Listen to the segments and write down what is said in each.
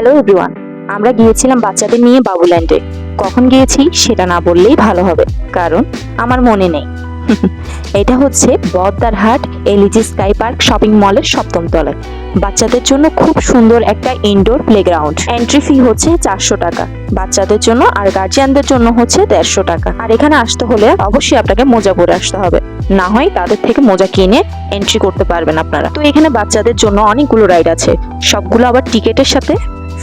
Hello everyone আমরা গিয়েছিলাম বাচ্চাদের নিয়ে বাবুল্যান্ডে। কখন গিয়েছি সেটা না বললেই ভালো হবে, কারণ আমার মনে নেই। এটা হচ্ছে বদ্দারহাট এলিজি স্কাই পার্ক শপিং মলের সপ্তম তলায়। বাচ্চাদের জন্য খুব সুন্দর একটা ইনডোর প্লেগ্রাউন্ড এন্ট্রি ফি হচ্ছে চারশো টাকা। বাচ্চাদের জন্য আর গার্জিয়ানদের জন্য হচ্ছে দেড়শো টাকা। আর এখানে আসতে হলে অবশ্যই আপনাকে মোজা পরে আসতে হবে। না হয় তাদের থেকে মোজা কিনে এন্ট্রি করতে পারবেন আপনারা। তো এখানে বাচ্চাদের জন্য অনেকগুলো রাইড আছে। সবগুলো আবার টিকেটের সাথে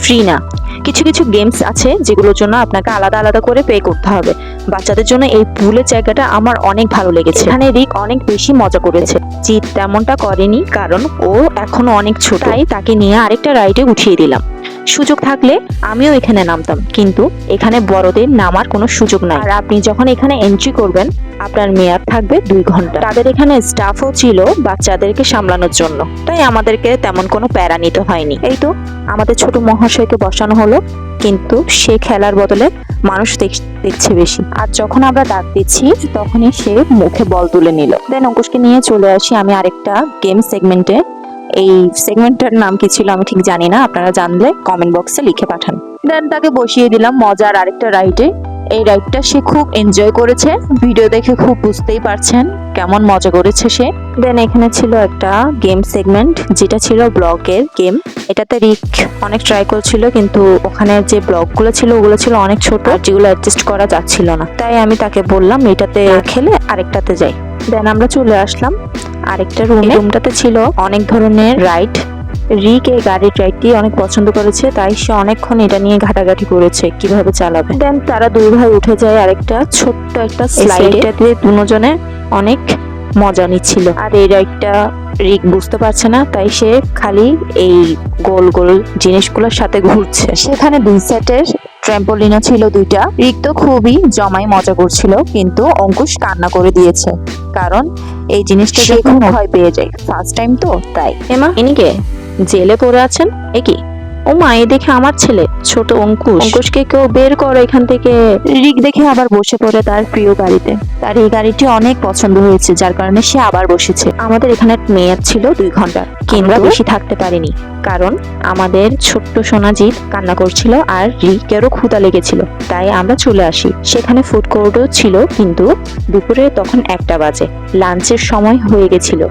ফ্রি না। কিছু কিছু গেমস আছে যেগুলোর জন্য আপনাকে আলাদা আলাদা করে পে করতে হবে। বাচ্চাদের জন্য এই পুলের জায়গাটা আমার অনেক ভালো লেগেছে। এখানে রিক অনেক বেশি মজা করেছে। জিৎ তেমনটা করেনি কারণ ও এখনও অনেক ছোট। তাই তাকে নিয়ে আরেকটা রাইডে উঠিয়ে দিলাম। সুযোগ থাকলে আমিও এখানে নামতাম। কিন্তু এখানে বড়দের নামার কোনো সুযোগ নাই। আর আপনি যখন এখানে এন্ট্রি করবেন, আপনার মেয়াদ থাকবে দুই ঘণ্টা। তাদের এখানে স্টাফও ছিল বাচ্চাদেরকে সামলানোর জন্য। তাই আমাদেরকে তেমন কোনো প্যারা নিতে হয়নি। এই তো আমাদের ছোট মহাশয়কে বসানো হলো। কিন্তু সে খেলার বদলে মানুষ দেখ- দেখছে বেশি। আর যখন আমরা ডাক দিচ্ছি, তখনই সে মুখে বল তুলে নিল। দেন অঙ্কুশকে নিয়ে চলে আসি আমি আরেকটা গেম সেগমেন্টে এই সেগমেন্টটার নাম কি ছিল আমি ঠিক জানি না, আপনারা জানলে কমেন্ট বক্সে লিখে পাঠান। দেন তাকে বসিয়ে দিলাম মজার আরেকটা রাইডে এই রাইডটা সে খুব এনজয় করেছে ভিডিও দেখে খুব বুঝতেই পারছেন কেমন মজা করেছে সে। দেন এখানে ছিল একটা গেম সেগমেন্ট যেটা ছিল ব্লগের গেম এটাতে রিক অনেক ট্রাই করছিল, কিন্তু ওখানে যে ব্লগগুলো ছিল, ওগুলো ছিল অনেক ছোট যেগুলো অ্যাডজাস্ট করা যাচ্ছিল না। তাই আমি তাকে বললাম, এটাতে খেলে আরেকটাতে যাই। দেন আমরা চলে আসলাম আরেকটা রুম রুমটাতে ছিল অনেক ধরনের রাইড রিক এই গাড়ির রাইডটি অনেক পছন্দ করেছে তাই সে অনেকক্ষণ এটা নিয়ে ঘাটাঘাটি করেছে কীভাবে চালাবে। দেন তারা দুই ভাই উঠে যায় আরেকটা ছোট্ট একটা স্লাইডটাতে দুজনে অনেক মজা নিচ্ছিল। আর এই রাইডটা রিক বুঝতে পারছে না তাই সে খালি এই গোল গোল জিনিসগুলোর সাথে ঘুরছে। সেখানে দুই সেটের ট্র্যাম্পোলিনও ছিল দুইটা। রিক তো খুবই জমাই মজা করছিল কিন্তু অঙ্কুশ কান্না করে দিয়েছে কারণ এই জিনিসটা দেখুন ভয় পেয়ে যায়। ফার্স্ট টাইম তো তাই। এমা ইনিকে জেলে পড়ে আছেন? এ কি? ও মা এ দেখে আমার ছেলে ছোট অঙ্কুশ। অঙ্কুশকে কেউ বের করো এখান থেকে। রিক দেখে আবার বসে পড়ে তার প্রিয় গাড়িতে। তার এই গাড়িটি অনেক পছন্দ হয়েছে যার কারণে সে আবার বসেছে। আমাদের এখানে মেয়াদ ছিল দুই ঘণ্টা। আমরা বেশি থাকতে পারিনি। কারণ আমাদের ছোট্ট সোনাজিৎ কান্না করছিল আর রিকেরও ক্ষুধা লেগেছিল। তাই আমরা চলে আসি। সেখানে ফুড কোর্টও ছিল কিন্তু দুপুরে তখন একটা বাজে। লাঞ্চের সময় হয়ে গেছিল।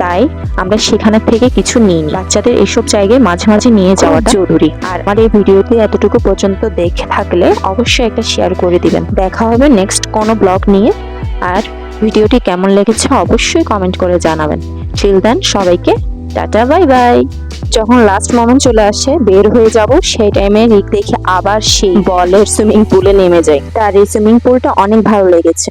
তাই আমরা সেখানে থেকে কিছু নিইনি। বাচ্চাদের এসব জায়গায় মাঝে মাঝে নিয়ে যাওয়াটা জরুরি। আর আমার এই ভিডিওতে এতটুকু পর্যন্ত দেখে থাকলে অবশ্যই একটা শেয়ার করে দিবেন। দেখা হবে নেক্সট কোনো ব্লগ নিয়ে। আর ভিডিওটি কেমন লেগেছে অবশ্যই কমেন্ট করে জানাবেন। চিল দেন সবাইকে টাটা বাই বাই যখন লাস্ট মোমেন্ট চলে আসে বের হয়ে যাব সেই টাইমে রিক দেখে আবার সেই বলের সুইমিং পুলে নেমে যায়। তার এই সুইমিং পুলটা অনেক ভালো লেগেছে।